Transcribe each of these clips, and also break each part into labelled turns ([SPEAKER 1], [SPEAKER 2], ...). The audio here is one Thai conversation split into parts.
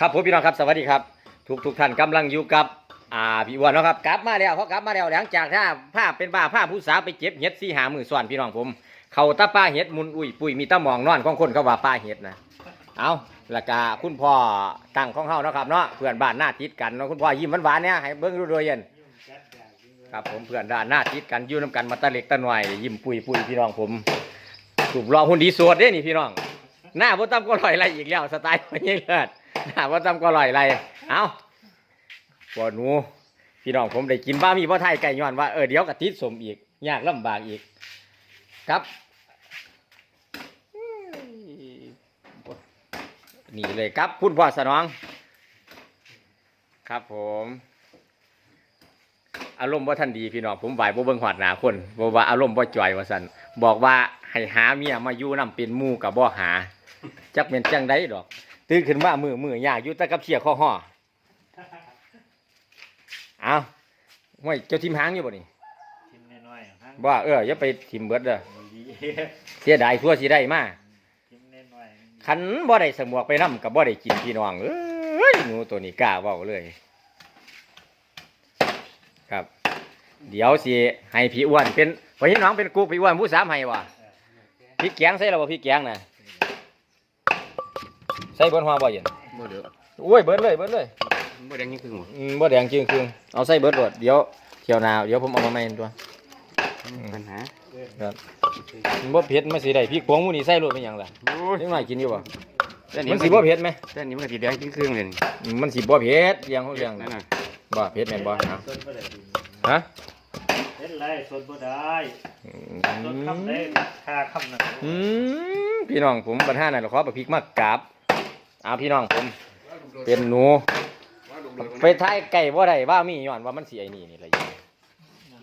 [SPEAKER 1] ครับผมพี่น้องครับสวัสดีครับ ทุกทุกท่านกำลังอยู่กับอ่าพี่อ้วนเนาะครับกลับมาแล้วเขากลับมาแล้วหลังจากถ้าผ้าเป็นบ้าผ้าผู้สาวไปเจ็บเห็ดสี่หามือส่วนพี่น้องผม เขาตาป้าเห็ดมุนอุ้ยปุยมีตาหมองนอนของคนเขาว่าป้าเห็ดนะเอาและกาคุณพ่อตั้งของเฮาเนาะครับเนาะเพื่อนบ้านหน้าติดกันเนาะคุณพ่อยิ้มหวานๆเนี่ยให้เบิ้งดูโดยเย็นครับผมเพื่อนด้านหน้าติดกันยู่น้ำกันมาตะเล็กตะหน่อยยิ้มปุยปุยพี่น้องผมถูกรอหุ่นดีสวดเด้นี่พี่น้อง หน้าบ่ต่ำก็ลอยอะไรอีกแล้วสไตล์พญเลิศ หาบ่ต่ำก็ลอยไรเอาปวดหนูพี่น้องผมได้กินบ้ามีบ่อไทยไก่ย้อนว่าเออเดี๋ยวกะติสมอีกยากลำบากอีก ครับนี่เลยครับพุ่นพ่อสนอง ครับผม อารมณ์บ่ทันดีพี่น้องผมไหวบ่เบิ่งหอดหนาคนบ่ว่าอารมณ์บ่จ่อยว่าซั่นบอกว่าให้หาเมียมาอยู่นํเป็นมู่กับบ่หาจักเป็นจังไดดอก ตื่นขึ้นมามือมือยากอยู่แต่กับเสียข้อห่อเอาห้วยเจ้าทิมหางอยู่บ่นี่
[SPEAKER 2] ทิมน้อยๆฮะ
[SPEAKER 1] บ่เอออย่าไปทิมเบิดเด้อ
[SPEAKER 2] ดี
[SPEAKER 1] เสียดายทั่วสิได้มา
[SPEAKER 2] ทิมน้อย
[SPEAKER 1] คันบ่ได้สมวกไปนํกับบ่ได้กินพี่น้องเอ้ยหนูตัวนี้กล้าเว้าเลย ครับ เดี๋ยวสิให้พี่อ้วนเป็นพี่น้องเป็นกูพี่อ้วนผู้สามให้ว่ะพี่แกงใส่แล้วบ่พี่แกงน่ะ ใส่เบิ่นหัวบ่เย็น
[SPEAKER 3] บ่เด้อ
[SPEAKER 1] โอ้ยเบิดเลยเบิดเลย
[SPEAKER 3] บ่แดงยิ่งขึ้นหมด
[SPEAKER 1] อืมบ่แดงจึงคืงเอาใส่เบิดโดดเดี๋ยวเที่ยวหนาวเดี๋ยวผมเอามาใหม่ตัว
[SPEAKER 3] ปัญหา
[SPEAKER 1] ครับมันบ่เผ็ดมันสิได้พี่กวงหมูนี่ใส่โลดเป็นหยังล่ะ
[SPEAKER 3] โอ้ย
[SPEAKER 1] เล็กน้อยกินอยู่บ่
[SPEAKER 3] แต่
[SPEAKER 1] มันสิบ่เผ็ดไหม
[SPEAKER 3] แต่นี่มันก็สิแดงยิ่งขึ้นเลยนี่
[SPEAKER 1] อืมมันสิบ่เผ็ดเลี้ยงเขาเลี้ยง
[SPEAKER 3] นั่นน่ะ
[SPEAKER 1] บ่เผ็ดแม่นบ่
[SPEAKER 2] ๆ
[SPEAKER 1] เอา
[SPEAKER 2] สดบ่ได้ดี
[SPEAKER 1] ฮะ
[SPEAKER 2] เฮ็ดไรสดบ่ได้
[SPEAKER 1] อื
[SPEAKER 2] สดคำได้
[SPEAKER 1] ม
[SPEAKER 2] ค่าคำนั้น
[SPEAKER 1] อืมพี่น้องผมปัญหานั่นล่ะขอบักพริกมากราบ เอาพี่น้องผมเป็นหนูไปท้ายไก่บ่าได้ว่ามีย้อนว่ามันสิไอ้นี่นี่แหละ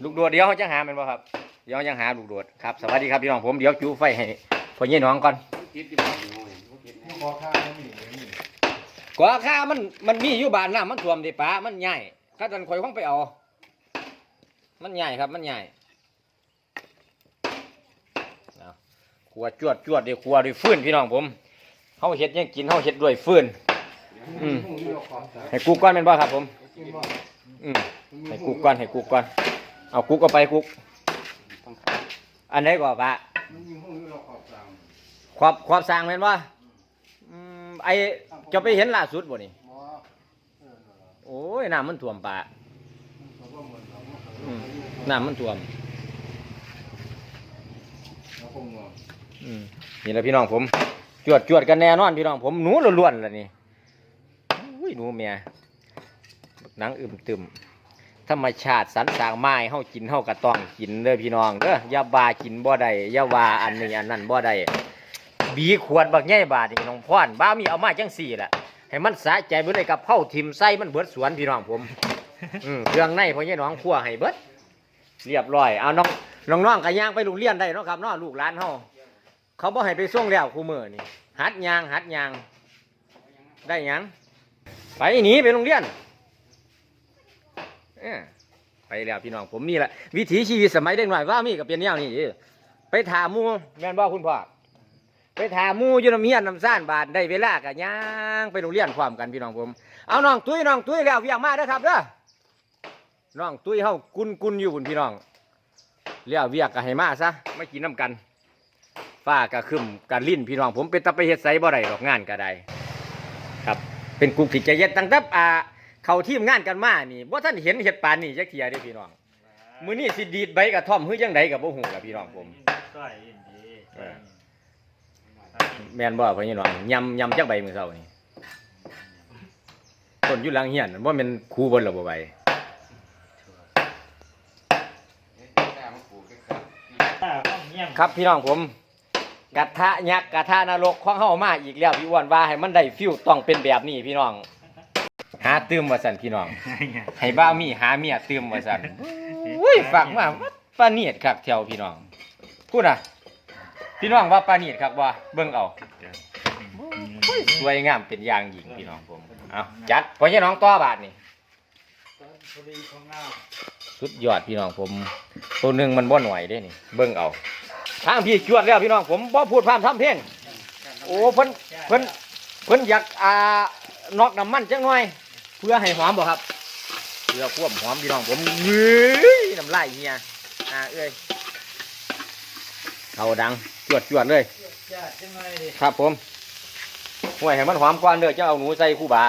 [SPEAKER 1] ลูกโดดเดี๋ยวเขาจะหาแมันบ่ครับเดี๋ยวยังหาลูกโดดครับสวัสดีครับพี่น้องผมเดี๋ยวจูไฟให้พ่อใหญ่น้องก่อน
[SPEAKER 3] คิดที่อยู่นี่บ่คิดนะ
[SPEAKER 1] กว่าข้ามันมันมีอยู่บ้านน้ำมันท่วมดิป้ามันใหญ่ข้าจันคอยคงไปเอามันใหญ่ครับมันใหญ่ขัวจวดจวดเดี๋ยวขัวด้วยฟื้นพี่น้องผม เฮาเฮ็ดยังกินเฮาเฮ็ดด้วยฟืนอืมให้กุ๊กก้อนเป็นบ่ครับ ผมอืมให้กุ๊กก้อนให้กุ๊กก้อนเอากุ๊กเอาไปกุ๊ก
[SPEAKER 3] อั
[SPEAKER 1] นไหนก่อนปะขอบขอบสร้างแม่นบ่ไอจะไปเห็นล่าสุดบ่นี่โอ้ยน้ำมันท่วมป่าอืมน้ำมันท่วมนี่แหละพี่น้องผม จวดจวดกันแน่นอนพี่น้องผมหนูล้วนๆล่ะนี่อุ้ยหนูเมียหนังอึมตึมธรรมชาติสรรสร้างไม้เฮากินเฮาก็ต้องกินเด้อพี่น้องเด้ออย่าบากินบ่ได้อย่าว่าอันนี้อันนั้นบ่ได้บีขวดบักใหญ่บาดนี่น้องพ่อนบ้ามีเอามาจังสี่ล่ะให้มันสะใจเบิดเลยกับเผาทิมไส้มันเบิดสวนพี่น้องผมอืมเครื่องในพ่อใหญ่น้องคั่วให้เบิดเรียบร้อยเอาน้องน้องน้องๆก็ย่างไปโรงเรียนได้เนาะครับเนาะลูกหลานเฮา เขาบ่ให้ไปส่งแล้วคู่มือนี่หัดยางหัดยาง ได้หยังไปหนีไปโรงเรียนเอ้อไปแล้วพี่น้องผมนี่แหละวิถีชีวิตสมัยเด็กหน่อยว่ามีกับเป็นแนวนี้ไปถามหมูแม่นบ่คุณพ่อไปถามหมูอยู่น้ำเฮียนน้ำซ่านบาทได้เวลากะย่างไปโรงเรียนความกันพี่น้องผม เอาน้องตุ้ยน้องตุ้ยแล้วเวียงมาเด้อครับเด้อน้องตุ้ยเฮากุนกุนอยู่บุญพี่น้องเลี้ยวเวียกกะให้มาซะไม่กินน้ำกัน ฟ้ากะครึมกะลิ้นพี่น้องผมเป็นตะไปเฮ็ดไสบ่ได้ดอกงานก็ได้ครับ เป็นกุกที่ใจเย็ดตั้งแต่อ่าเข้าทีมงานกันมานี่บ่ท่านเห็นเฮ็ดปานนี้จักเที่ยเด้อพี่น้องมื้อนี้สิดีดใบกระท่อมหรือจังไดก็บ่ฮู้ล่ะพี่น้องผม
[SPEAKER 2] ใส่ยินดี
[SPEAKER 1] เออแม่นบ่พี่น้องยำยำจักใบมื้อเช้านี่ต้นอยู่หลังเฮียนบ่แม่นครูเบิ่นล่ะบ่ใบ
[SPEAKER 2] ถ้าห้องเงียบ
[SPEAKER 1] ครับพี่น้องผม กระทะยักษ์กระทะนรกของเฮามาอีกแล้วพี่อ้วนว่าให้มันได้ฟิวต้องเป็นแบบนี้พี่น้อง หาตื้มว่าซั่นพี่น้อง ให้บ้ามีหาเมียตื้มว่าซั่นอุ้ยฟังมาวัดปาเนียดครับแถวพี่น้องพูดน่ะพี่น้องว่าปาเนียดครับว่าเบิ่งเอาอุ้ยสวยงามเป็นอย่างยิ่งพี่น้องผมเอาจัดพอใช่น้องต่อบาทนี่
[SPEAKER 2] พอดีของเรา
[SPEAKER 1] สุดยอดพี่น้องผม ตัวหนึ่งมันบ่หน่อยเด้นี่ เบิ่งเอา ทางพี่จวดแล้วพี่น้องผมบ่พูดพร่ำทำเพลงโอ้เพิ่นเพิ่นเพิ่นอยากอ่านอกน้ำมันจังหน่อย เพื่อให้หอมบ่ครับเพื่อควบหอมพี่น้องผมเฮ้ยน้ำลายเฮียอ่าเอ้ยเขาดังจวดจวดเลยครับผมห่วยให้มันหอมก่อนเด้อจะเอาหนูใส่คู่บา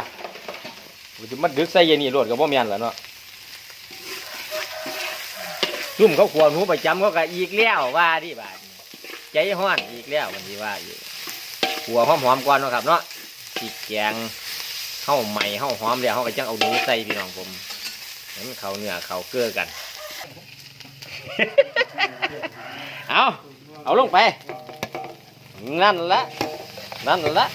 [SPEAKER 1] มันจะมันดึกใส่เย็นนี่โลดกับบ่แม่นล่ะเนาะซุ่มเขาขวหนูประจำเขาก็อีกแล้วว่าดิบาด ใจห้อนอีกแล้วมันสิว่าอยู่ขัวหอมๆก่อนนะครับเนาะสีแกงเข้าใหม่เข้าหอมแล้วเขาก็จังเอาหนูใส่พี่น้องผมให้นเขาเนื้อเขาเกลือกัน เอาเอาลงไป นั่นละ นั่นละ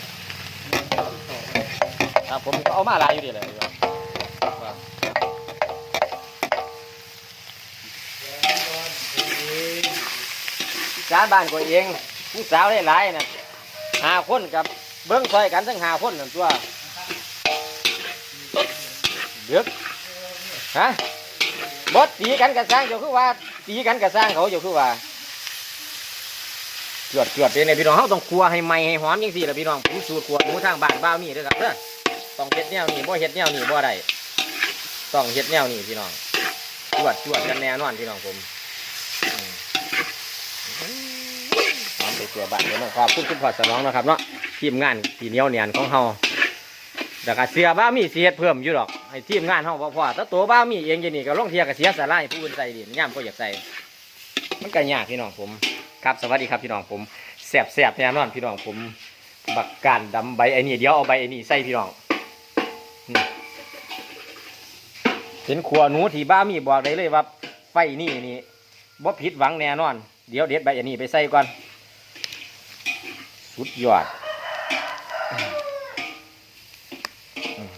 [SPEAKER 1] ครับผมก็เอามาลายอยู่ดีเลย จานบ้านก็เองผู้สาวได้หลายนะหาคนกับเบิ้งซอยกันทั้งหาคนนั่นตัวเดือกฮะบดตีกันกับสร้างเดี๋ยวคือว่าตีกันกับสร้างเขาเดี๋ยวคือว่าเกือดเกือดเลยเนี่ยพี่น้องเขาต้องครัวให้ไหม้ให้หอมยังสี่ละพี่น้องผมสูตรครัวหมูทางบ้านบ้าวนี่เด้อครับเด้อต้องเฮ็ดแนวนี่บ่เฮ็ดแนวนี่บ่ได้ต้องเฮ็ดแนวนี่พี่น้องจวดจวดกันแน่นอนพี่น้องผมอืมหอมไป ตัวบ้านเลยนะครับคุณคุณพ่อสนองนะครับเนาะทีมงานที่เหนียวเนียนของเฮาแต่ก็เสียบ้ามีเสียเพิ่มอยู่ดอกให้ทีมงานเฮาบ่พอแต่ตัวบ้ามีเองอย่างนี้ก็ลงเทียก็เสียสาระให้ผู้อื่นใส่ดิย่ำก็อยากใส่มันก็ยากพี่น้องผม ครับสวัสดีครับพี่น้องผมแสบแสบแน่นอนพี่น้องผม บักการดำใบไอ้นี่เดี๋ยวเอาใบไอ้นี่ใส่พี่น้องเห็นขัวหนูที่บ้ามีบอกได้เลยว่าไฟนี่นี่บ่ผิดหวังแน่นอน เดี๋ยวเด็ดใบไอ้นี่ไปใส่ก่อน สุดยอดอืมอืม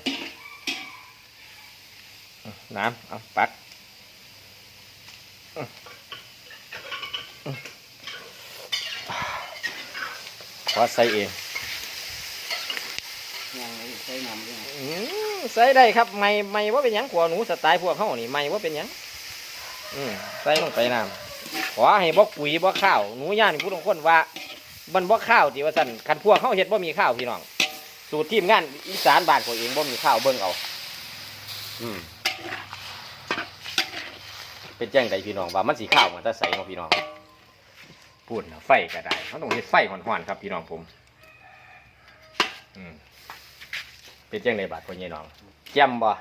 [SPEAKER 1] อืมน้ำเอาปักขอใส่เอง
[SPEAKER 3] ยังเลยใส่น้ำด้วย
[SPEAKER 1] อืมใส่ได้ครับไม่ไม่ว่าเป็นหยังขัวหนูสไตล์พวกเขานี่ไม่ว่าเป็นหยังอืมใส่ลงไปน้ำขอให้บ่ปุ๋ยบ่ข้าวหนูย่านผู้ลงคนว่า มันบ่ข้าวที่ว่าสั่นคันพวกเขาเฮ็ดบ่มีข้าวพี่น้อง สูตรทีมงานอีสานบ้านของเองบ่มีข้าวเบิ่งเอา อืมเป็นแจ้งใดพี่น้องว่ามันสีข้าวมันจะใส่ของพี่น้องพูดนะไฟก็ได้เขาต้องเฮ็ดไฟห่อนๆครับพี่น้องผม อืมเป็นแจังไดบาดพ่อใหญ่น้องแจ่มบ่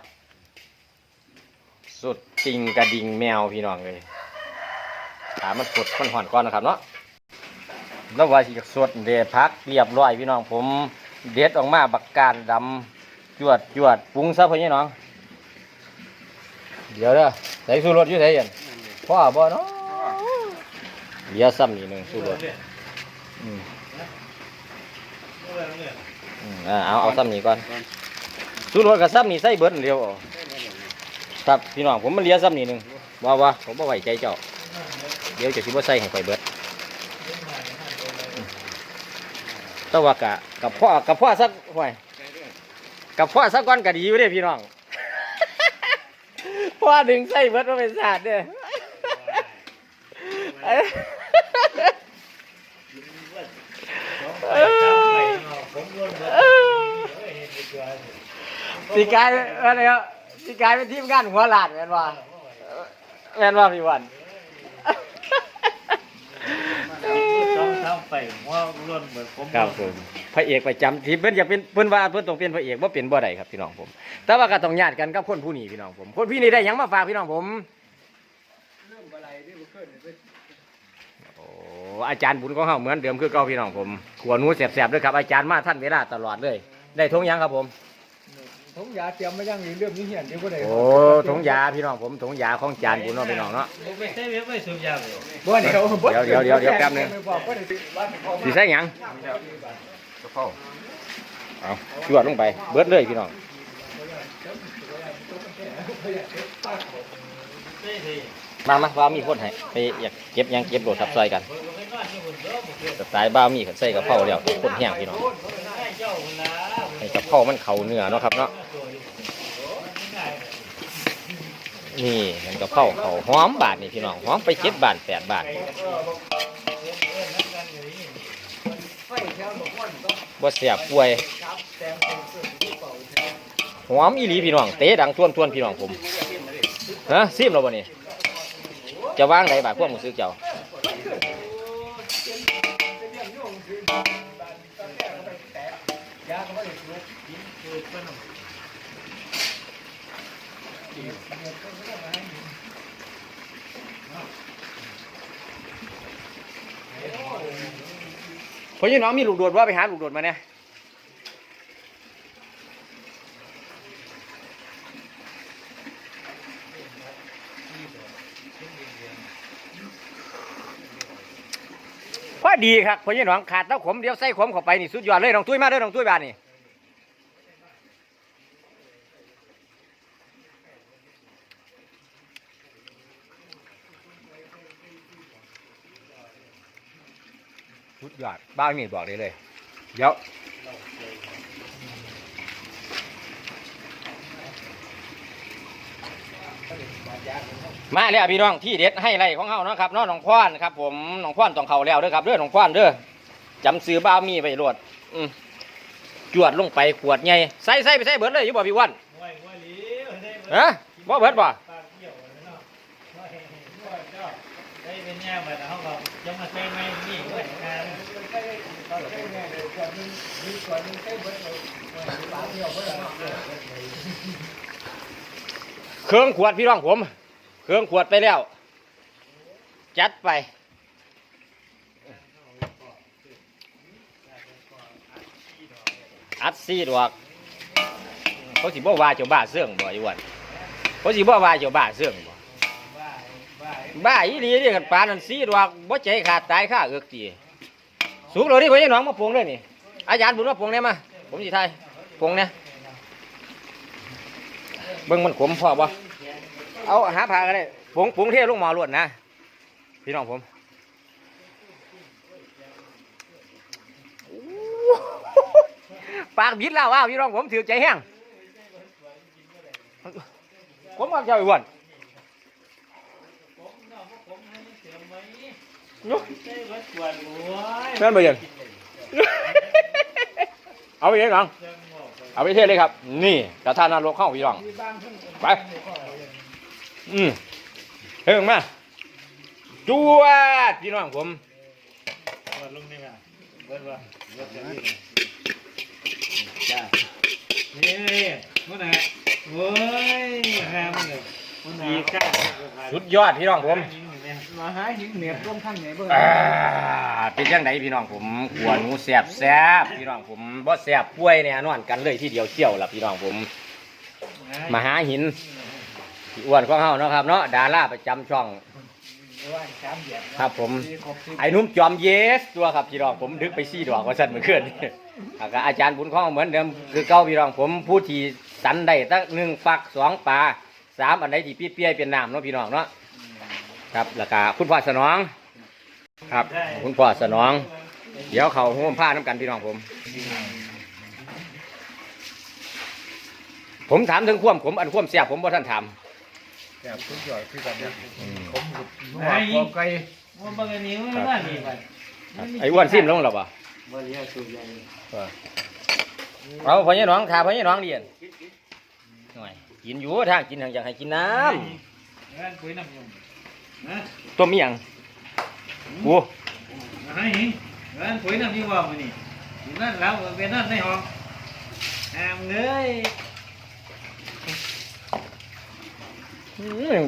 [SPEAKER 1] สุดจริงกระดิ่งแมวพี่น้องเลยถามมันสดมันห่อนก่อนนะครับเนาะ แล้วว่าสิสดเดพักเรียบร้อยพี่น้องผม เด็ดออกมาบักการดำจวดจวดปรุงซะพ่อใหญ่น้อง เดี๋ยวเด้อใส่สูรสอยู่ไสเห็นพ่อบ่เนาะเหลือซ้ำนี่หนึ่งสูรสอืมอ่าเอาเอาซ้ำนี่ก่อนสูรสกับซ้ำนี่ใส่เบิดอันเดียวครับพี่น้องผมมันเลียซ้ำนี่หนึ่งว่าว่าผมบ่ไหวใจเจ้า เดี๋ยวจะคิดว่าใส่ให้ไปเบิดอืม แต่ว่ากับกับพ่อกับพ่อสักห่วยกับพ่อสักก้อนก็ดีอยู่เด้พี่น้อง พ่อดึงใส่เบิดมาเป็นศาสตร์เด้อเอ้ย
[SPEAKER 2] ผมร่
[SPEAKER 1] ยสีกายอะไรครับสีกายเป็นทีมงานหัวหลาดแมนว่าแมนว่าพี่วัน
[SPEAKER 2] ต้องทำไปว่าร่นเหมือนผม
[SPEAKER 1] ครับผมพระเอกประจำที่เพิ่นอยากเป็นเพิ่นว่าเพิ่นต้องเป็นพระเอกว่าเป็นบ่ได้ครับพี่น้องผม แต่ว่าก็ต้องญาติกันกับคนผู้นี้พี่น้องผม คนพี่นี้ได้หยังมาฝากพี่น้องผมโอ้อาจารย์บุญของเฮาเหมือนเดิมคือเก่าพี่น้องผมขวหนูแสบๆด้วยครับอาจารย์มาท่านเวลาตลอดเลย ได้ทงหยังครับผม
[SPEAKER 4] ทงยาเตรียมมายังนี่เรื่องนี้เหียนเดี๋ยวก็ได้
[SPEAKER 1] โอ้ทงยาพี่น้องผมทงยาของอาจารย์บุญเนาะพี่น้องเนาะ
[SPEAKER 2] ไม่ใช่เว็บไม่สูบยาเลย
[SPEAKER 4] บ่เดี๋ยวบ่
[SPEAKER 1] เดี๋ยวเดี๋ยวเดี๋ยวแป๊บนึง
[SPEAKER 4] ไม่บอกก็ได้บ้านเขา
[SPEAKER 1] สิใส่หยัง
[SPEAKER 3] กระเพรา
[SPEAKER 1] เอาจวดลงไป เบิดเลยพี่น้อง
[SPEAKER 2] ไม่ใช่
[SPEAKER 1] มามาบ้าวมีคนให้ไปอยากเก็บหยังเก็บโดดทับซอยกัน
[SPEAKER 2] ผมไม่นอนที่หุ่นเด้อผมเกิด
[SPEAKER 1] สไตล์บ้ามีขันใส่กระเพราแล้วคนแห้งพี่น้อง
[SPEAKER 2] ให้
[SPEAKER 1] กระเพรามันเข่าเนื้อเนาะครับเนาะนี่เห็นกระเพราเขาหอมบาทนี่พี่น้องหอมไปเจ็ดบาทแปดบาทบ่เสียบป่วยหอมอีหลีพี่น้องเตะดังทวนทวนพี่น้องผมฮะซิมเราบ่นี่จะว่างไหนบาดพวกมึงซื้อเจ้า
[SPEAKER 4] ก็ไม่ได้ปลูก
[SPEAKER 2] คือเพิ่น
[SPEAKER 1] เพราะยี่น้องมีลูกโดดว่าไปหาลูกโดดมาเนี่ยพอดีครับพราะยี่น้องขาดเต้าขมเดี๋ยวใส่ขมเข้าไปนี่สุดยอดเลยน้องตุ้ยมาเด้อน้องตุ้ยบานนี่สุดยอด บ้างนี่บอกได้เลย เดี๋ยวมาแล้วพี่น้องที่เด็ดให้ไรของเฮาเนาะครับเนาะน้องพ่อนครับผมน้องพ่อนต้องเข้าแล้วเด้อครับเด้อน้องพ่อนเด้อจำซื้อบ้าวมีไว้โลดอืมจวดลงไปขวดใหญ่ใส่ใส่ไปใส่เบิดเลยอยู่บ่พี่วัน
[SPEAKER 2] ไว้ไว้หลีได้
[SPEAKER 1] ฮะบ่เบิดบ่
[SPEAKER 2] ปากเกี่ยวเนาะไว้ไว้เจ้า ได้เป็นแย่บัดเฮาก็ยังมาใช้ไม้นี่ไม่
[SPEAKER 4] เหมีส่วนหนึงใช้เบิดเลยปลาเดียวเค
[SPEAKER 1] รื่องขวดพี่น้องผม เครื่องขวดไปแล้ว จัดไปอัดซีดอกเขาสิบ่ว่าเจ้าบ้าเสื่องบ่อีวันเขาสิบ่ว่าเจ้าบ้าเสื่องบ
[SPEAKER 2] บ้า
[SPEAKER 1] อีหลีนี่กันปลานนั้นซีดอกบ่ใจขาดตายค่าเอือกตีสุกเลยนี่พ่อใหญ่น้องมาปรุงเลยนี่ อาจารย์บุญมาปรุงเนี่ยมา ผมสิทยปรุงเนี่ยเบิ่งมันขมพอบ่เอาหาผ้าก็ได้ปรุงปรุงเทลงหมอรวดนะ พี่น้องผมปากบิดแล้วว้าวพี่น้องผมถือใจแห้งผมกับเจ้าอีวัน นุ๊กนั่นไปยังเอาไปยังหลังเอาไปเทศเลยครับ นี่กระทานนรกเข้าพี่น้องไปอืมเฮ้ยมาจวดพี่น้องผม
[SPEAKER 2] นี่มาเบิดว่าเบิดจะนี่
[SPEAKER 3] จ้า
[SPEAKER 2] นี่มื้อไหนโอ้ยแฮมเลย มื้อไหนอีกข้าง
[SPEAKER 1] สุดยอดพี่น้องผม
[SPEAKER 4] มาหาหิงเหนียบลงข้างไหนเบิ่ง
[SPEAKER 1] อ่าเป็นยังไงพี่น้องผมขัวหนูแสบแสบพี่น้องผมบ่แสบป่วยเนี่ยนอนกันเลยที่เดียวเที่ยวล่ะพี่น้องผม มาหาหินพี่อ้วนของเฮาเนาะครับเนาะดาราประจำช่อง
[SPEAKER 4] ว่าสามเหยียบ
[SPEAKER 1] ครับผม
[SPEAKER 4] สี่ครบสิบ
[SPEAKER 1] ไอ้หนุ่มจอมเยสตัวครับพี่น้องผมดึกไปซี่ดอกว่าสั่นเมื่อคืนนี่อ่าก็อาจารย์บุญข้องเหมือนเดิมคือเก้าพี่น้องผมผู้ที่สันได้ตั้งหนึ่งฝักสองปลา สามอันใดที่เปี้ยๆเป็นน้ำเนาะพี่น้องเนาะครับแล้วก็คุณพ่อสนอง ครับ คุณพ่อสนอง เดี๋ยวเขาห่มผ้าน้ำกันพี่น้องผม ผมถามถึงความผมอันความเสียบผมบ่ท่านถาม
[SPEAKER 4] แบบทุกยอดคือกันเนี่ย
[SPEAKER 1] อืม
[SPEAKER 4] ผมหลุดหัวคอไก่
[SPEAKER 2] ว่าบางอันนี้มันว่านี่บัด
[SPEAKER 1] ครับไอ้อ้วนซิมลงหรอปะ
[SPEAKER 2] บ่เรียกสูบใหญ่
[SPEAKER 1] เอาพ่อใหญ่น้องขาพ่อใหญ่น้องเรียนหน่อย กินอยู่ทางกินทางอยากให้กินน้
[SPEAKER 2] เงินปุ๋ยน้ำยมนะำ
[SPEAKER 1] ต้มอีหยังโอ้
[SPEAKER 2] มาให้หิงเงินปุ๋ยน้ำยี่ว่ามื้อนี้อยู่นั่นแล้วเป็นนั่นในห้องแอมเลย
[SPEAKER 1] อืม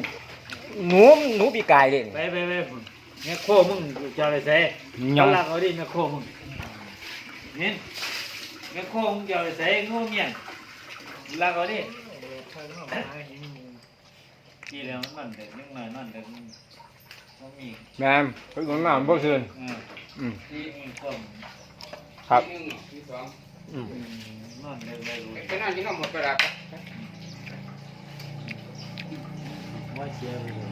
[SPEAKER 1] หนูหนูปีกายเลย
[SPEAKER 2] ไปไปไปพุ่นแม่โคมึงจะไปใส่
[SPEAKER 1] ยอง
[SPEAKER 2] เขาลากเอาดิแม่โคมึงเห็นแม่โคมึงจะไปใส่งูเมียนลากเอาดิ กี่แล้วมันนั่นเด็กนึงหน่อยนั่นเด็กมันมี
[SPEAKER 1] แม่มเพิ่งมาเมื่อคืน
[SPEAKER 2] เออ
[SPEAKER 1] อืม
[SPEAKER 2] ที่มีคน
[SPEAKER 1] ครับ
[SPEAKER 3] ที่สอง
[SPEAKER 1] อืม
[SPEAKER 2] นั่นเด็กไม่รู้
[SPEAKER 3] ไปนั่งกินน้ำหมดไปละ
[SPEAKER 2] ว่าเชียร์ไปเลย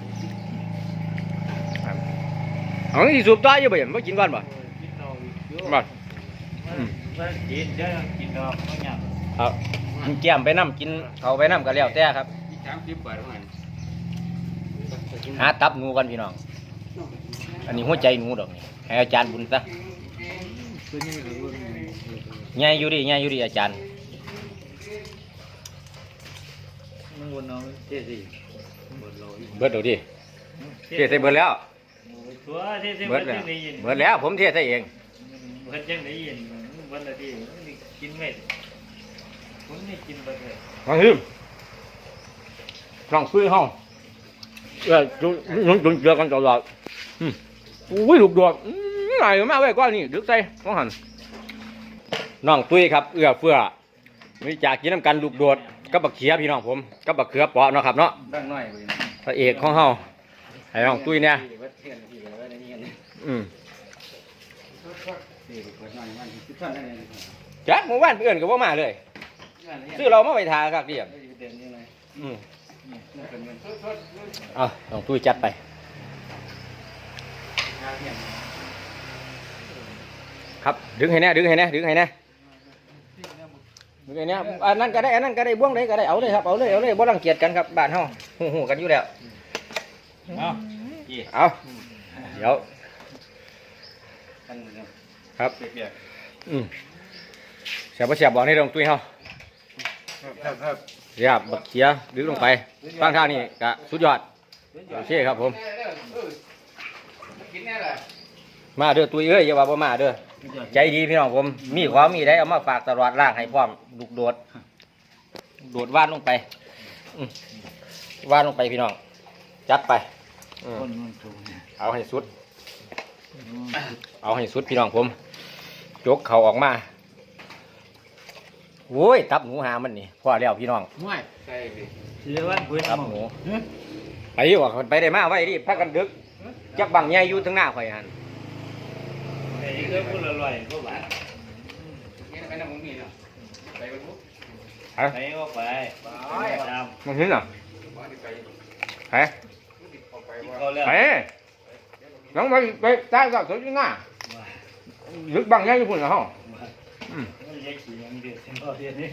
[SPEAKER 1] เอาที่สูบต่ออยู่บ่เห็นบ่กินก่อนบ่
[SPEAKER 2] กินเราเยอะ
[SPEAKER 1] บ่
[SPEAKER 2] ว่ากินเยอะกินดอกไม่หยัง
[SPEAKER 1] เอากินแก้มไปน้ำกินเขาไปน้ำก็แล้วแต่ครับ
[SPEAKER 3] ที่สามสิบบาทเท่านั้น
[SPEAKER 1] หาตับหนูกันพี่น้อง อันนี้หัวใจหนูดอกนี่ให้อาจารย์บุญซะ
[SPEAKER 2] ตัวนี้ก็รู้
[SPEAKER 1] ง่ายอยู่ดิง่ายอยู่ดิอาจารย์
[SPEAKER 2] มึงวนเอาเทสิเบิดเราอีก
[SPEAKER 1] เบิดเดี๋ยวดิเทใส่เบิดแล้ว
[SPEAKER 2] โอ้ยตัวเทสิ
[SPEAKER 1] เบิ
[SPEAKER 2] เบิ
[SPEAKER 1] ด
[SPEAKER 2] ด
[SPEAKER 1] แล้ว
[SPEAKER 2] จังได้ยิน
[SPEAKER 1] เบิดแล้ว ผมเทใส่เอง
[SPEAKER 2] เบิดจังได้ยินเบิดละทีกินไม่ ผมไม่กินเบิดเลย
[SPEAKER 1] มาฮึมน้องซื้อห้องเออจุนจุนจุนเจอกันตลอดอืมอุ้ยลูกดวงอืมไหนมาไว้ก้อนนี่ดึกใส่มองหันน้องตุ้ยครับ เอื้อเฟื้อมีจากกินน้ำกันลูกโดดกับบักเขียพี่น้องผมกับบักเขือเปาะเนาะครับเนาะ
[SPEAKER 3] ดังน้อยเว้ย
[SPEAKER 1] พระเอกของเฮาให้น้องตุ้ยเนี่ย
[SPEAKER 3] ที่วัดเทียนที่วัดอะไรนี่กัน
[SPEAKER 1] อืม
[SPEAKER 3] ที่เปิดหน่อยมันคิดท่านอะไรนี่
[SPEAKER 1] จักเมื่อวานเพื่อนก็บ่มาเลย ซื้อเรามาไปทาครับเดียม
[SPEAKER 3] เด่นนี่เลย
[SPEAKER 1] อืม
[SPEAKER 3] นี่เป็นเงินสด
[SPEAKER 1] เอาน้องตุ้ยจัดไป
[SPEAKER 3] ๆงานเนี่ย
[SPEAKER 1] ครับดึงให้แน่ดึงให้แน่ดึงให้แน่ดึงให้แน่อันนั้นก็ได้อันนั้นก็ได้บ้วงได้ก็ได้เอาเลยครับเอาเลยเอาเลยบ่รังเกียจกันครับบ้านเฮาฮู้ๆกันอยู่แล้ว
[SPEAKER 2] เอา
[SPEAKER 1] เอาเดี๋ยว
[SPEAKER 3] ท่านเนี่ย
[SPEAKER 1] ครับ
[SPEAKER 3] เปียก
[SPEAKER 1] อืมเสียบ่เสียบบอกให้น้องตุ้ยเฮา
[SPEAKER 3] ๆครับครับ
[SPEAKER 1] เสียบบักเขียดึงลงไปฟังทานี้ก็สุดยอดโอเคครับผม มาเด้อตุ้ยเอ้ยอย่าว่าบ่มาเด้อใจดีพี่น้องผม มีความมีได้เอามาฝากตลอดล่างให้พร้อมลูกโดด โดดว่านลงไปว่านลงไปพี่น้อง จัดไป
[SPEAKER 2] เนี่ย
[SPEAKER 1] เอาให้สุด เอาให้สุดพี่น้องผม จกเขาออกมา โว้ยตับหนูหามันนี่พอแล้วพี่น้อง
[SPEAKER 3] ง่ายใช่ดิ
[SPEAKER 2] เสียวันคุย
[SPEAKER 1] ตับ
[SPEAKER 2] น้ำ
[SPEAKER 1] ห
[SPEAKER 2] ห
[SPEAKER 1] นู
[SPEAKER 2] มู
[SPEAKER 1] ไปอยู่ว่าไปได้มาไว้ดิพักกันดึกจักบังใหญ่อยู่ทั้งหน้าข่อยหัน
[SPEAKER 2] ไอ้เรื่องพูดอร่อยก็หวาน
[SPEAKER 3] นี่ไปน้ำมันมีเนาะไปกันปุ๊บ
[SPEAKER 2] ไปก็ไปตาม
[SPEAKER 1] มันเห็นเหรอ
[SPEAKER 3] ว่าที่ไป
[SPEAKER 1] ไป
[SPEAKER 3] ออกไป
[SPEAKER 2] กิน
[SPEAKER 3] ว่า
[SPEAKER 2] เขาแล้ว
[SPEAKER 1] ไปน้องไปไปใต้ก็สวยจริงอะลึกบังใหญ่อยู่พุ่นเหรอฮะ
[SPEAKER 2] ไม่ใช่ขี่ยังเดือดเส้นพ่อเดือดนี่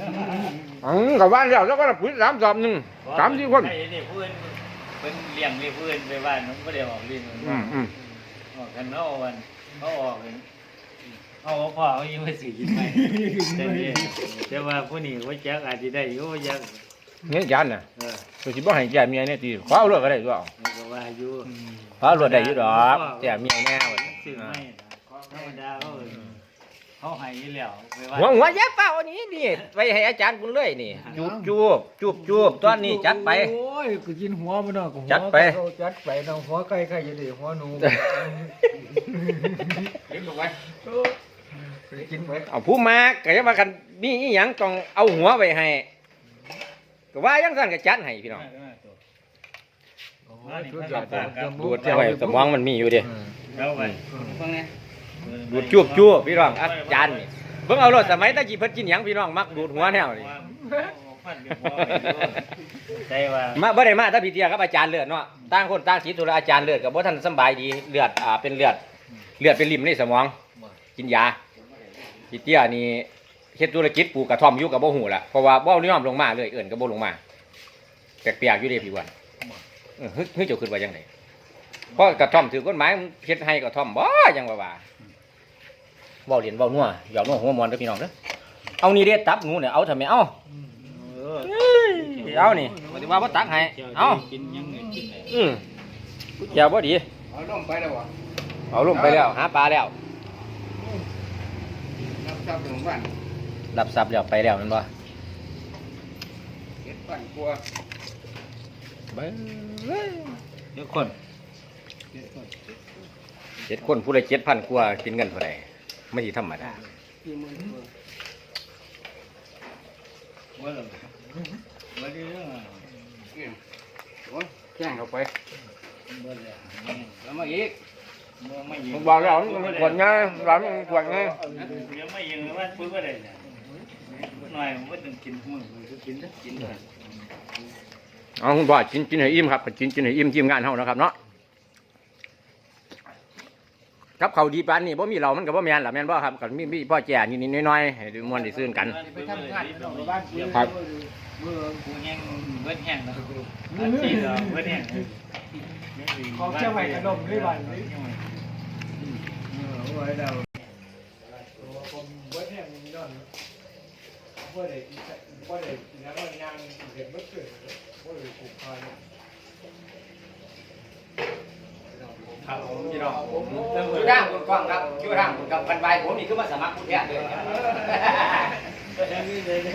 [SPEAKER 1] อืมกับบ้านแล้วแล้วก็ปุ๋ยสามสอบหนึ่งสามสี่คน
[SPEAKER 2] ไอ้นี่เพื่อนเป็นเลี้ยงนี่เพื่อนไปบ้านน้องก็เดี๋ยวออกเลี้ยง
[SPEAKER 1] อืมอืม
[SPEAKER 2] ออกกันเขาวันเขาออกกันเขาพ่อเขายังไม่สื่อยินไหมแต่เนี่ยแต่ว่าผู้นี้ว่าจักอาจจะได้อยู่ว่าจัก
[SPEAKER 1] เนี่ยยันน่ะ
[SPEAKER 2] เออ
[SPEAKER 1] ตัวสิบ่ให้แก่เมียเนี่ยตีขวาเอาเลือดก็ได้ด้วย
[SPEAKER 2] มันก็ว่าอยู่
[SPEAKER 1] ขวาเอาเลือดได้อยู่ดอกแก่เมียแน่ว่ะ
[SPEAKER 2] สื่อไม่ธรรมดาเขา เขาให้อยู่แล้วไปว่า
[SPEAKER 1] หัวหัวแย่เป้าอันนี้นี่ไปให้อาจารย์คุณเลยนี่จูบจูบจูบจูบตอนนี้จัดไป
[SPEAKER 4] โอ้ยก็กินหัวมันเนาะก็หัว
[SPEAKER 1] จัดไป
[SPEAKER 4] เขาจัดไปเนาะหัวไก่ไก่จะได้หัวหนู
[SPEAKER 3] เลี้ยงลงไว้
[SPEAKER 4] ไปกินไป
[SPEAKER 1] เอาผู้มาก็จะมากันมีอีหยังต้องเอาหัวไว้ให้ก็ว่ายังสั่นก็จัดให้พี่น้อง
[SPEAKER 4] โอ้ยสุดยอดเลย
[SPEAKER 1] ดูดไว้สมองมันมีอยู่เดิ
[SPEAKER 2] แล้วไป
[SPEAKER 3] ฟังไง
[SPEAKER 1] ดูดจูบจูบพี่น้องอาจารย์นี่เบิ่งเอารถสมัยตะกี้เพิ่นกินหยังพี่น้องมักดูดหัวแนวนี่
[SPEAKER 2] ใจว่า
[SPEAKER 1] มาบ่ได้มาถ้าพี่เตียครับอาจารย์เลือดเนาะต่างคนต่างคิดตัวละอาจารย์เลือดกับบ่ทันสำบายดีเลือดอ่าเป็นเลือดเลือดเป็นริ่มในสมอง กินยาพี่เตียนี่เฮ็ดธุรกิจปลูกกระท่อมอยู่กับบ่ฮู้ล่ะเพราะว่าบ่นิยมลงมาเลยเอิ้นก็บ่ลงมาแปลกๆอยู่เด้พี่วันเออเฮ้ยเฮ้ยเจ้าคิดว่าจังไดเพราะกระท่อมถือกฎหมายเฮ็ดให้กระท่อมบ่จังว่าว่า เว้าเรียนเว้านัวหยอกนัวหัวมวนเด้อพี่น้องเด้อเอานี่เด้ตับหนูเนี่ยเอาทำไมเอาเอานี่บ่ได้ว่าบ่ตักให้เอา
[SPEAKER 2] กินยังกินเลย
[SPEAKER 1] อืมแก้วบ่ดี
[SPEAKER 3] เอาลงไปแล้ววะ
[SPEAKER 1] เอาลงไปแล้วหาปลาแล้ว
[SPEAKER 3] รับทราบถึงบ้าน
[SPEAKER 1] รับทรัพย์แล้วไปแล้วแมันบ่
[SPEAKER 3] เก็บบ้านกลัว
[SPEAKER 2] เดี๋ยวคน
[SPEAKER 3] เก็บบ้าน
[SPEAKER 1] เจ็ดคนผู้ละเจ็ดพันกว่ากินเงินเท่าไหร่ ไม่สิธรรมดา
[SPEAKER 3] ที่มันกลัว
[SPEAKER 2] ว่าเลยว่า
[SPEAKER 3] ดีนะโอ้ยแจ้งเข้าไปแล้วมาอีก
[SPEAKER 2] เมื่อไง
[SPEAKER 1] บอกแล้วมันขวดง่ายร้านมันขวดง่าย
[SPEAKER 2] เดี๋ยวไม่ยิงว่าพูดว่าได้เนี่ยหน่อยมันต้องกินมือมันก็กินนะกินเลย
[SPEAKER 1] เอาคุณพ่อกินกินให้อิ่มครับกินกินให้อิ่มทีมงานเฮานะครับเนาะ ครับเขาวดีปานนี่บ่มีเรามันก็บ่แม่นล่ะแม่นบ่ครับก็มีมีพ่อแก่นิดๆน้อยๆให้มวนได้ซื้อกัน
[SPEAKER 3] ไปทำงานเนาะบ้านกู
[SPEAKER 1] ครับ
[SPEAKER 2] เมื่อกูแห้งเบิ้ลแห้งนะอันที่เราเบิ้ลแห้ง
[SPEAKER 4] เขาเชื่อไว้ขนมด้วยวันนี้ เออไว้แล้วผมเบิดเนี่ยมีนอนผบ่ได้บ่ได้แล้วก็ยังเห็นบ่ขึ้นบ่ได้ผูกคอเนี่ย
[SPEAKER 1] ครับผมพี่น้องผมอยู่ด้านบนกล้องครับอยู่ด้านบนกับกันใบผมนี่คือมาสมัครผู้แทนเลย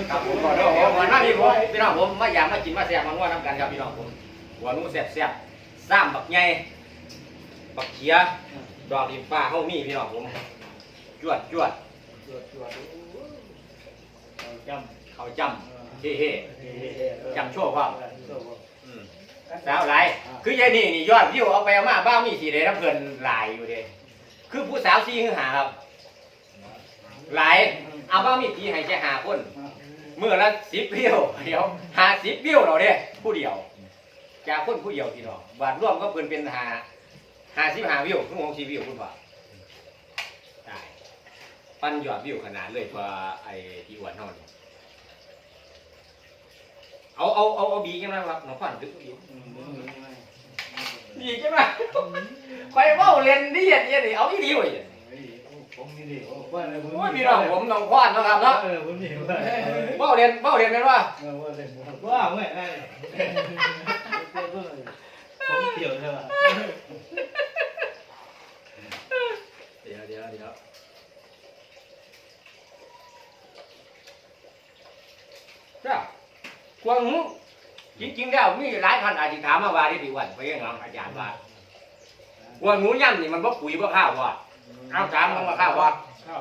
[SPEAKER 1] ครับผมขอโทษผมวันนี้ผมพี่น้องผมมาอยากมากินมาแซ่บมาง่วน้ำกันครับพี่น้องผมหัวนู้แซ่บแซ่บซ้ำบักใหญ่บักเขียดอกดินฟ้าเฮามีพี่น้องผมจวดจวด
[SPEAKER 4] ตรวจตรวจ
[SPEAKER 2] จ
[SPEAKER 1] เขาจำเฮ้เฮ้ำจำโชว์ว่าม สาวหลายคือยายนี่นี่ยอดวิวเอาไปเอามาบ้ามีสีเดน้ำเพิ่นหลายอยู่เด้คือผู้สาวซีคือหาครับ หลายเอาบ้ามีทีให้แค่หาคนเมื่อละสิบวิวเดี๋ยวหาสิบวิวเราเด้ผู้เดียวจากคนผู้เดียวพี่น้องบาทร่วมก็เพิ่นเป็นหาหาสิบหาวิวคือหกสิบวิวคุณพ่อได้ปั้นยอดวิวขนาดเลยกว่าไอ้ที่อ้วนเท่นี้ เอาเอาเอาเอาบีกันนะครับน้องฟันถึงบีบีกันมาไปเว้าเล่นดิเย็นเย็นนี่เอาอีดีเว้ย
[SPEAKER 2] ผมนี่ดิ
[SPEAKER 1] โอ้ยพี่น้องผมน้องควานเนาะครับเนาะ
[SPEAKER 2] เออผมนี่ว่า
[SPEAKER 1] เว้าเรียนเว้าเรียนแม่นว่า
[SPEAKER 2] ว่าเมื่อไรผมเกี่ยวใช่ป่ะ
[SPEAKER 1] เดี๋ยวเดี๋ยวเดี๋ยวจ้า กวางหูจริงๆแล้วมีหลายท่านอาจจะถามมาว่าที่ดีวันไปยังไงอาจารย์ว่ากวางหูย่ำนี่มันบ่ปุ๋ยบ่ข้าวบ่เอาถามมันว่าข้าวบ่
[SPEAKER 2] ข้าว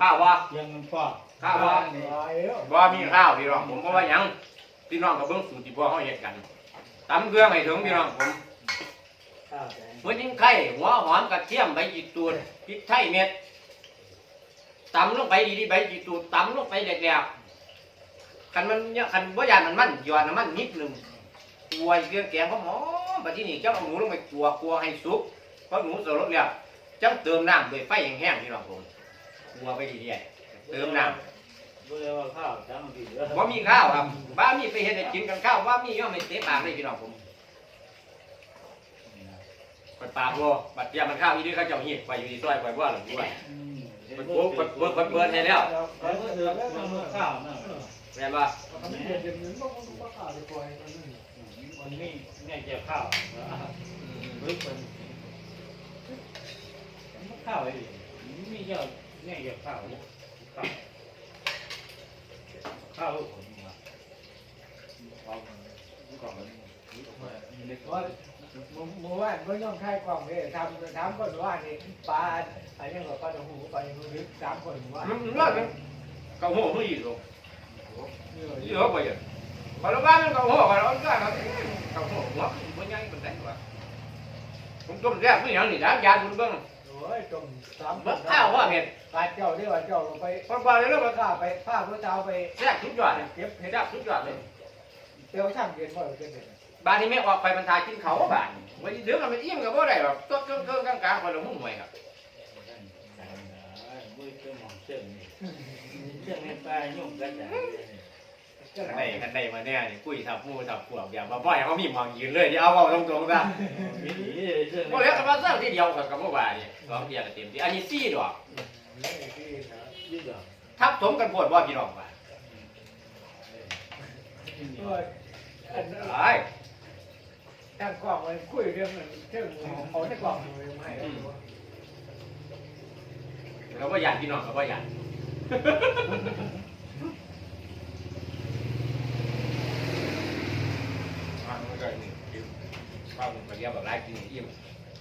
[SPEAKER 1] ข้าวบ่
[SPEAKER 2] ยังมันฟอก
[SPEAKER 1] ข้าวบ่
[SPEAKER 4] ตายแล้ว
[SPEAKER 1] บ่มีข้าวพี่น้องผมบ่ว่าหยังพี่น้องก็เบิ่งสูตรที่พ่อเฮาเฮ็ดกันตำเครื่องให้ถึงพี่น้องผม
[SPEAKER 2] ข้าว
[SPEAKER 1] หัวจิ้งไข่หัวหอมกระเทียมใบจีตูดพริกไทยเม็ดตำลงไปดีๆใบจีตูดตำลงไปแหลกๆ คันมันเนี่ยคันบ่ยานมันมันหยอดน้ำมันนิดหนึงตัวเครื่องแกงหอมๆบัดที่นี่เจ้าเอาหมูลงไปกัวกัวให้สุกพอหมูสุกแล้วจังเติมน้ำด้วยไฟแห้งๆพี่น้องผมกัวไปดีๆเติมน้ำ
[SPEAKER 2] บ่ได้ว่าข้าวจ้ามันผิด
[SPEAKER 1] บ่มีข้าวครับบ้ามีไปเฮ็ดให้กินกันข้าวว่ามีย่อมไม่เตะปากเลยพี่น้องผมปัดปากบ่บัดเตรียมมันข้าวอีนี่เขาเจ้าเฮ็ดไปอยู่ที่ซอยไปว่าหรือว่าเปิดโป๊กเปิดเปิดเปิดเปิดให้แล้ว
[SPEAKER 2] แล้วก็เดือดข้าวนั่น
[SPEAKER 1] แม่นบ่
[SPEAKER 4] มันเดือดเดือดมันบ่บ่ขาดไปปล่อยมันนั่น
[SPEAKER 2] มันนี่แม่เกี่ยวข้าวเฮ้ยมันข้าวไอ้มีเจ้าแม่เกี่ยวข้าวข้าวข้าวผมมาเอากล่องมัน
[SPEAKER 4] ว่าเมื่อวานก็ย่อมคายกล่องเลยทำถามคนว่านี่ปลาอันนี้ก็ปลาหูปลาหูลึกสามคนว่า
[SPEAKER 1] มันรอดมันเกาหัวมืออีกหรอ กอีหรอกบ่ยังพอละบ้านมันเกาหัวพอละบ้านมันเกาหัวหัวมันยังมันได้ว่าผมต้มแซ่บคือหยังนี่ล้างยาคุณเบิ่ง
[SPEAKER 4] โอ้ยตรงสาม
[SPEAKER 1] เบิ่งข้าวว่าเห็ด
[SPEAKER 4] ปลาเจ้าที่ว่าเจ้าลงไป
[SPEAKER 1] พอบ่ได้แล้ว
[SPEAKER 4] ป
[SPEAKER 1] มั
[SPEAKER 4] ลานข้าไปผ้าพระเจ้าไป
[SPEAKER 1] แซ่บทุกยอด
[SPEAKER 4] เก็บเห็ด
[SPEAKER 1] แซ่บทุกยอดเลย
[SPEAKER 4] เตียวช่างเกินบ่อยเกินเลย
[SPEAKER 1] บ้านนี้แม่ออกไปบรรทายกินเขาบ้านวันนี้เดี๋ยวมันอิ่มก็บ่ได้หรอกตัวเกิ้งๆกลางๆพอละมุ่งหน่วยครับ
[SPEAKER 2] มือเจ้าหมองเชิงนี่ เชิงในปลายุ่งกันจ้ะ
[SPEAKER 1] คันใดคันใดมาแน่นี่คุยทับหมู่ทับพวกอย่ามาบ่อยเขามีหมองยืนเลยที่เอาเว้าตรงๆซะ
[SPEAKER 2] มีดีเชิง
[SPEAKER 1] บ่เหลือกับว่าเสื้อที่เดียวกับกับบ่ว่านี่สองเดียวก็เต็มที่อันนี้4ดอก
[SPEAKER 4] นี่ที่นะ
[SPEAKER 2] ยืดหรอ
[SPEAKER 1] ทับถมกันโพดบ่พี่น้องว่า
[SPEAKER 4] ตัวอันนั้น
[SPEAKER 1] ไอ้
[SPEAKER 4] ตั้งกล้องไว้คุยเรื่องนั้นเรื่องเขาในกล้องเลยไม่
[SPEAKER 1] เราบ่อยากพี่น้องก็บ่อยา กฟังมันก็นี่ฟังมันก็เรียกแบบหลายกินอิ่ม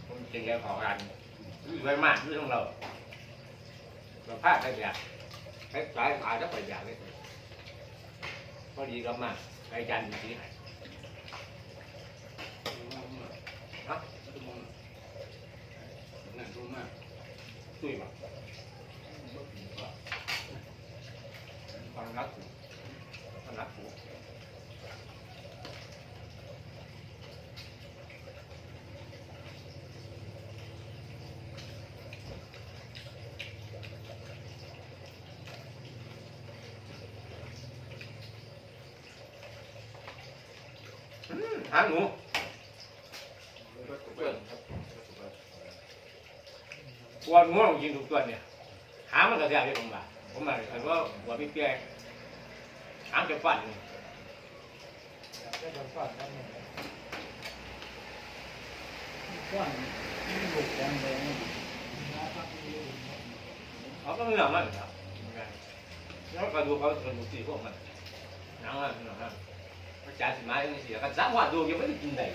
[SPEAKER 1] ผมจริงแล้วของกันอยู่ไว้มากอยู่ของเราเราพลาดได้แบบคล้สายๆอาจจะไปอย่างนี้พอดีก็มากไอ้จันทร์สีให้
[SPEAKER 3] นั่นรู้มาก
[SPEAKER 1] ตุ้ยมาฟัง นักถูฟังนักถูอืมหางหนูปวดง่วงยิงทุกตัวเนี่ยหามันก็แซ่บที่ผมว่าผมมาเห็นว่าหัวพี่เปี้ย หางจะฟัน
[SPEAKER 4] ก็ต้องก่อนนั่นเอง
[SPEAKER 3] ก้อนลูกแดงแดง
[SPEAKER 1] เขาก็เงื่อนมันครับแล้วก็ดูเขากระดูกสีพวกมันหนังมันนะครับอาจายสิมาเรื่องเสียกันสามวันดูยังไม่ได้กินได้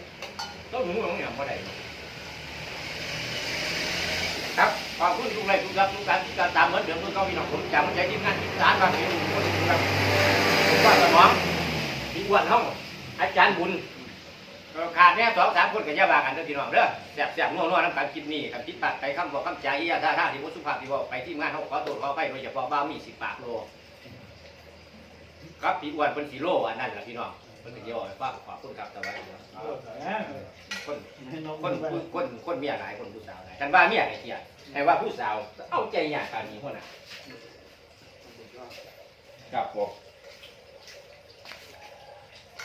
[SPEAKER 1] ต้องหนูของอย่างบ่ได้ครับขอบคุณทุกไลค์ทุกรับทุกการทุกการตามเหมือนเดิมเพื่อเขาพี่น้องผมจำใจทีมงานทีมสารบางทีผมก็ถูกครับผม ว่าสมองพี่อ้วนห้องอาจารย์บุญขาดแน่สองสามคนกับยาบากันเด้อพี่น้องเด้อแซ่บแซ่บนัวนัวน้ำการกินนี่กับคิดปากไปคำบอกคำใจอียาท่าท่าที่มุสุภาพที่บอกไปที่งานเขาขอตัวเขาไปโดยเฉพาะบ้ามีสิบปากโลครับพี่อ้วนเป็นสีโลอันนั้นแหละพี่น้องเป็นสีโลฝากขอบคุณครับสวัสดีครับคน
[SPEAKER 3] ให้น
[SPEAKER 1] คนคนคนคนเมียหลายคนผู้สาวหลายกันว่าเมียไอ้เทียให้ว่าผู้สาวเอาใจยากการนี้คนน่ะครับผม